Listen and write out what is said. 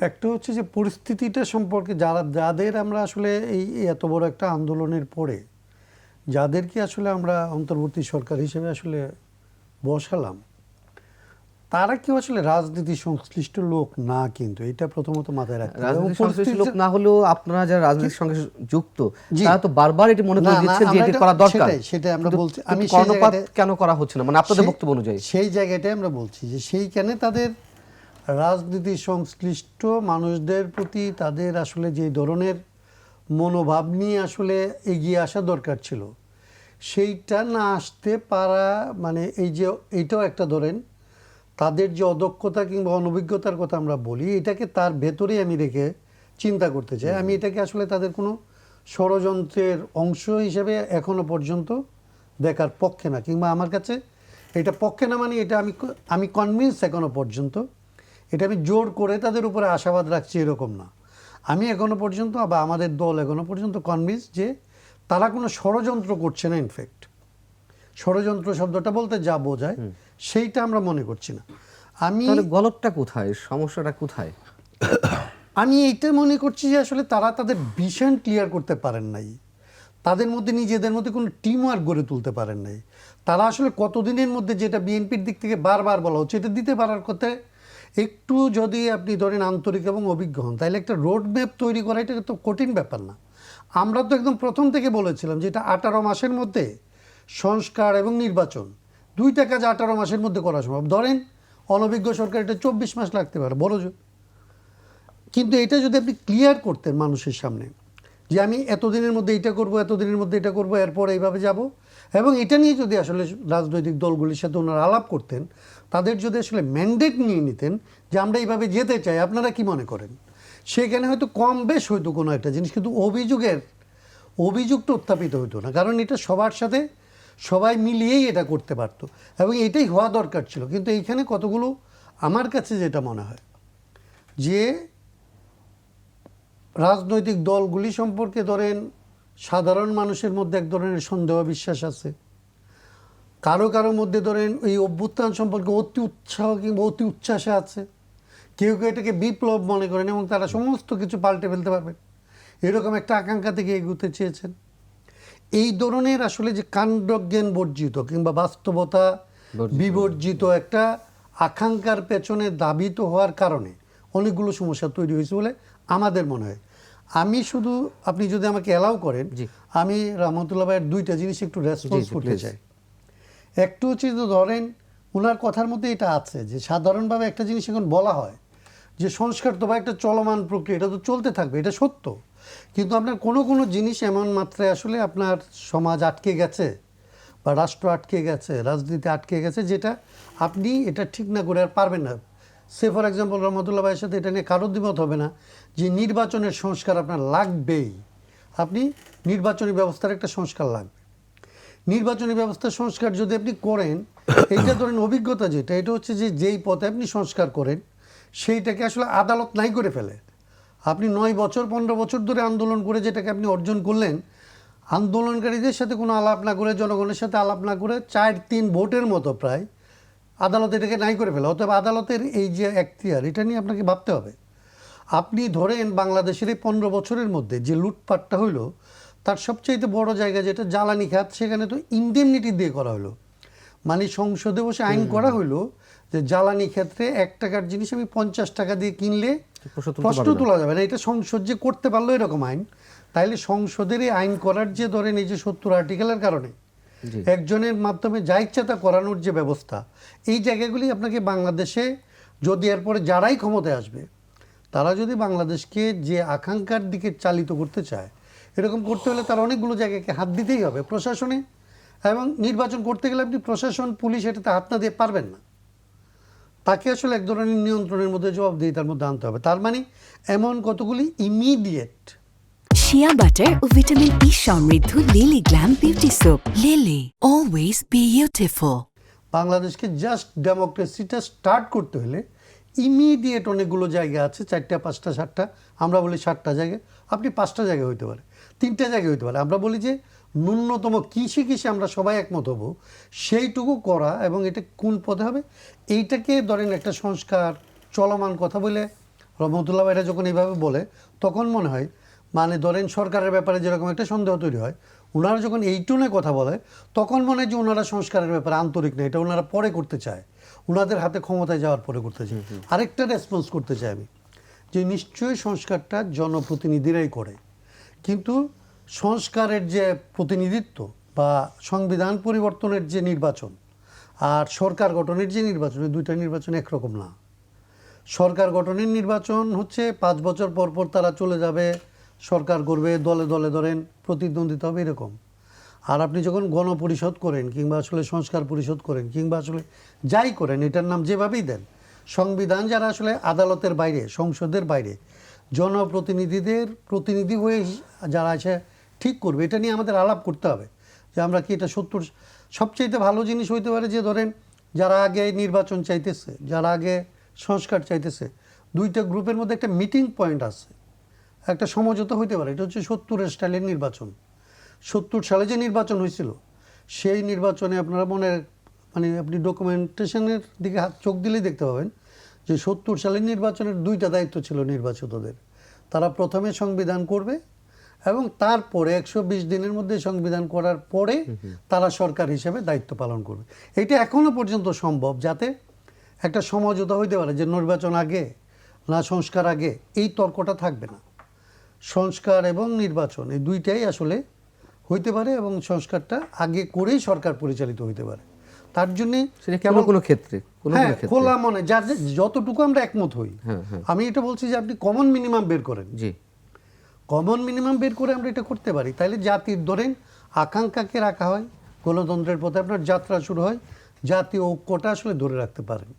একটা হচ্ছে যে পরিস্থিতিটা সম্পর্কে যারা যাদের আমরা আসলে এই এত বড় একটা আন্দোলনের পরে যাদেরকে আসলে আমরা অন্তর্বর্তী সরকার হিসেবে আসলে বসালাম তারা কেউ আসলে রাজনীতি সংশ্লিষ্ট লোক না কিন্তু এটা প্রথমত মাথায় রাখতে হবে। সংশ্লিষ্ট লোক না হলেও আপনারা যারা রাজনীতির সঙ্গে যুক্ত তারা তো বারবার এটি মনে করে দিচ্ছেন যে আমরা এটি করা দরকার সেটাই, সেটাই আমরা বলছি। আমি সেই কর্ণপাত কেন করা হচ্ছে না মানে আপনাদের বক্তব্য অনুযায়ী সেই জায়গাটাই আমরা বলছি যে সেইখানে তাদের রাজনীতি সংশ্লিষ্ট মানুষদের প্রতি তাদের আসলে যে ধরনের মনোভাব নিয়ে আসলে এগিয়ে আসা দরকার ছিল, সেইটা না আসতে পারা মানে এই যে এইটাও একটা ধরেন, তাদের যে অদক্ষতা কিংবা অনভিজ্ঞতার কথা আমরা বলি, এটাকে তার ভেতরেই আমি রেখে চিন্তা করতে চাই। আমি এটাকে আসলে তাদের কোনো ষড়যন্ত্রের অংশ হিসেবে এখনও পর্যন্ত দেখার পক্ষে না, কিংবা আমার কাছে এটা পক্ষে না মানে এটা আমি আমি কনভিন্স এখনও পর্যন্ত এটা আমি জোর করে তাদের উপরে আশাবাদ রাখছি এরকম না। আমি এখনও পর্যন্ত বা আমাদের দল এখনও পর্যন্ত কনভিন্স যে তারা কোনো ষড়যন্ত্র করছে না ইনফ্যাক্ট ষড়যন্ত্র শব্দটা বলতে যা বোঝায় সেইটা আমরা মনে করছি না। আমি গলতটা কোথায়? সমস্যাটা কোথায়? আমি এইটা মনে করছি যে আসলে তারা তাদের ভিশন ক্লিয়ার করতে পারেন নাই। তাদের মধ্যে নিজেদের মধ্যে কোনো টিম ওয়ার্ক গড়ে তুলতে পারেন নাই। তারা আসলে কতদিনের মধ্যে যেটা বিএনপির দিক থেকে বারবার বলা হচ্ছে এটা দিতে পারার কথা একটু যদি আপনি ধরেন আন্তরিক এবং অভিজ্ঞ হন, তাহলে একটা রোড ম্যাপ তৈরি করা এটা তো কঠিন ব্যাপার না। আমরা তো একদম প্রথম থেকে বলেছিলাম যে এটা আঠারো মাসের মধ্যে সংস্কার এবং নির্বাচন। দুইটা কাজ আঠারো মাসের মধ্যে করা সম্ভব। ধরেন, অনভিজ্ঞ সরকার এটা চব্বিশ মাস লাগতে পারে, বড় কিন্তু এটা যদি আপনি ক্লিয়ার করতেন মানুষের সামনে যে আমি এতদিনের মধ্যে এটা করব, এতদিনের মধ্যে এটা করব, এরপর এইভাবে যাব। এবং এটা নিয়ে যদি আসলে রাজনৈতিক দলগুলির সাথে ওনারা আলাপ করতেন, তাদের যদি আসলে ম্যান্ডেট নিয়ে নিতেন যে আমরা এইভাবে যেতে চাই, আপনারা কি মনে করেন? সেখানে হয়তো কম বেশ হয়তো কোনো একটা জিনিস, কিন্তু অভিযোগের, অভিযোগ তো উত্থাপিত হতো না। কারণ এটা সবার সাথে সবাই মিলিয়েই এটা করতে পারতো। এবং এটাই হওয়া দরকার ছিল। কিন্তু এইখানে কতগুলো, আমার কাছে যেটা মনে হয়, যে রাজনৈতিক দলগুলি সম্পর্কে ধরেন সাধারণ মানুষের মধ্যে এক ধরনের সন্দেহ বিশ্বাস আছে। কারও কারও মধ্যে ধরেন এই অভ্যুত্থান সম্পর্কে অতি উৎসাহ কিংবা অতি উচ্ছ্বাসে আছে। কেউ কেউ এটাকে বিপ্লব মনে করেন এবং তারা সমস্ত কিছু পাল্টে ফেলতে পারবেন। এরকম একটা আকাঙ্ক্ষা থেকে এগুতে চেয়েছেন। এই ধরনের আসলে যে কাণ্ডজ্ঞান বর্জিত কিংবা বাস্তবতা বিবর্জিত একটা আকাঙ্ক্ষার পেছনে দাবিত হওয়ার কারণে অনেকগুলো সমস্যা তৈরি হয়েছে বলে আমাদের মনে হয়। আমি শুধু আপনি যদি আমাকে অ্যালাউ করেন। আমি রহমতুল্লাহ ভাইয়ের দুইটা জিনিস একটু রেসপন্স করতে চাই একটু হচ্ছে ধরেন ওনার কথার মধ্যে এটা আছে যে সাধারণভাবে একটা জিনিস এখন বলা হয় যে সংস্কার তো বা একটা চলমান প্রক্রিয়া এটা তো চলতে থাকবে এটা সত্য। কিন্তু আপনার কোনো কোনো জিনিস এমন মাত্রায় আসলে আপনার সমাজ আটকে গেছে বা রাষ্ট্র আটকে গেছে রাজনীতি আটকে গেছে যেটা আপনি এটা ঠিক না করে আর পারবেন না। সে ফর এক্সাম্পল রহমতুল্লাহ ভাইয়ের সাথে এটা নিয়ে কারও দ্বিমত হবে না যে নির্বাচনের সংস্কার আপনার লাগবেই। আপনি নির্বাচনী ব্যবস্থার একটা সংস্কার লাগবে। নির্বাচনী ব্যবস্থা সংস্কার যদি আপনি করেন, এইটা ধরেন অভিজ্ঞতা যেটা, এটা হচ্ছে যে যেই পথে আপনি সংস্কার করেন, সেইটাকে আসলে আদালত নাই করে ফেলে। আপনি নয় বছর, পনেরো বছর ধরে আন্দোলন করে যেটাকে আপনি অর্জন করলেন, আন্দোলনকারীদের সাথে কোনো আলাপ না করে, জনগণের সাথে আলাপ না করে চার, তিন ভোটের মতো প্রায় আদালত এটাকে নাই করে ফেলে অতএব আদালতের এই যে এখতিয়ার এটা নিয়ে আপনাকে ভাবতে হবে আপনি ধরেন বাংলাদেশের এই পনেরো বছরের মধ্যে যে লুটপাটটা হইল তার সবচাইতে বড় জায়গা যেটা জ্বালানি খাত সেখানে তো ইন্ডেমনিটি দিয়ে করা হলো মানে সংসদে বসে আইন করা হইল যে জ্বালানি ক্ষেত্রে এক টাকার জিনিস আমি পঞ্চাশ টাকা দিয়ে কিনলে প্রশ্ন। তোলা যাবে না এটা সংসদ যে করতে পারল এরকম আইন তাইলে সংসদের এই আইন করার যে ধরেন এই যে সত্তর আর্টিকেলের কারণে। একজনের মাধ্যমে যা ইচ্ছা তা করানোর যে ব্যবস্থা, এই জায়গাগুলি আপনাকে বাংলাদেশে যদি এরপরে যারাই ক্ষমতায় আসবে, তারা যদি বাংলাদেশকে যে আকাঙ্ক্ষার দিকে চালিত করতে চায়, এরকম করতে হলে তার অনেকগুলো জায়গাকে হাত দিতেই হবে, প্রশাসনে এবং নির্বাচন করতে গেলে আপনি প্রশাসন, পুলিশ এটাতে হাত না দিয়ে পারবেন না। তাকে আসলে এক ধরনের নিয়ন্ত্রণের মধ্যে জবাবদিহিতার মধ্যে আনতে হবে। তার মানে এমন কতগুলি ইমিডিয়েট শিয়া বাটার ও ভিটামিন ই সমৃদ্ধ Lily glam beauty soap Lily always beautiful বাংলাদেশকে জাস্ট ডেমোক্রেসিটা স্টার্ট করতে হলে ইমিডিয়েট অনেকগুলো জায়গা আছে, চারটা, পাঁচটা, সাতটা, আমরা বলি সাতটা জায়গা, আপনি পাঁচটা জায়গা হইতে পারে, তিনটা জায়গা হইতে পারে। আমরা বলি যে ন্যূনতম কিসে কিসে আমরা সবাই একমত হব, সেইটুকু করা এবং এটা কোন পথে হবে, এইটাকে ধরেন একটা সংস্কার চলমান কথা বলে রহমতুল্লাহ ভাইরা যখন এইভাবে বলে, তখন মনে হয় মানে ধরেন সরকারের ব্যাপারে যেরকম একটা সন্দেহ তৈরি হয় ওনারা যখন এই টুনে কথা বলে তখন মনে হয় যে ওনারা সংস্কারের ব্যাপারে আন্তরিক না এটা ওনারা পরে করতে চায়। ওনাদের হাতে ক্ষমতায় যাওয়ার পরে করতে চায়। আরেকটা রেসপন্স করতে চাই আমি যে নিশ্চয়ই সংস্কারটা জনপ্রতিনিধিরাই করে। কিন্তু সংস্কারের যে প্রতিনিধিত্ব বা সংবিধান পরিবর্তনের যে নির্বাচন আর সরকার গঠনের যে নির্বাচন দুইটা নির্বাচন একরকম না। সরকার গঠনের নির্বাচন হচ্ছে পাঁচ বছর পর পর তারা চলে যাবে সরকার করবে, দলে দলে ধরেন প্রতিদ্বন্দ্বিতা হবে এরকম। আর আপনি যখন গণপরিষদ করেন কিংবা আসলে সংস্কার পরিষদ করেন কিংবা আসলে যাই করেন, এটার নাম যেভাবেই দেন, সংবিধান যারা আসলে আদালতের বাইরে, সংসদের বাইরে, জনপ্রতিনিধিদের প্রতিনিধি হয়ে যারা আছে ঠিক করবে, এটা নিয়ে আমাদের আলাপ করতে হবে। যে আমরা কি এটা সত্তর সবচেয়ে ভালো জিনিস হইতে পারে যে ধরেন, যারা আগে নির্বাচন চাইতেছে, যারা আগে সংস্কার চাইতেছে, দুইটা গ্রুপের মধ্যে একটা মিটিং পয়েন্ট আছে। একটা সমঝোতা হইতে পারে। এটা হচ্ছে সত্তরের স্টাইলের নির্বাচন। সত্তর সালে যে নির্বাচন হয়েছিল সেই নির্বাচনে আপনারা মনে মানে আপনি ডকুমেন্টেশনের দিকে হাত চোখ দিলেই দেখতে পাবেন যে সত্তর সালের নির্বাচনের দুইটা দায়িত্ব ছিল নির্বাচিতদের। তারা প্রথমে সংবিধান করবে এবং তারপরে একশো বিশ দিনের মধ্যে সংবিধান করার পরে তারা সরকার হিসেবে দায়িত্ব পালন করবে। এটা এখনও পর্যন্ত সম্ভব যাতে একটা সমঝোতা হইতে পারে যে নির্বাচন আগে না সংস্কার আগে এই তর্কটা থাকবে না। সংস্কার এবং নির্বাচন এই দুইটাই আসলে হইতে পারে এবং সংস্কারটা আগে করেই সরকার পরিচালিত হইতে পারে। তার জন্যে সেটা কোনো কোনো ক্ষেত্রে? হ্যাঁ খোলা মনে যার যতটুকু আমরা একমত হই হ্যাঁ, হ্যাঁ। আমি এটা বলছি যে আপনি কমন মিনিমাম বের করেন। জি। কমন মিনিমাম বের করে আমরা এটা করতে পারি। তাহলে জাতির ধরেন আকাঙ্ক্ষাকে রাখা হয় গণতন্ত্রের পথে আপনার যাত্রা শুরু হয় জাতীয় ঐক্যটা আসলে ধরে রাখতে পারেন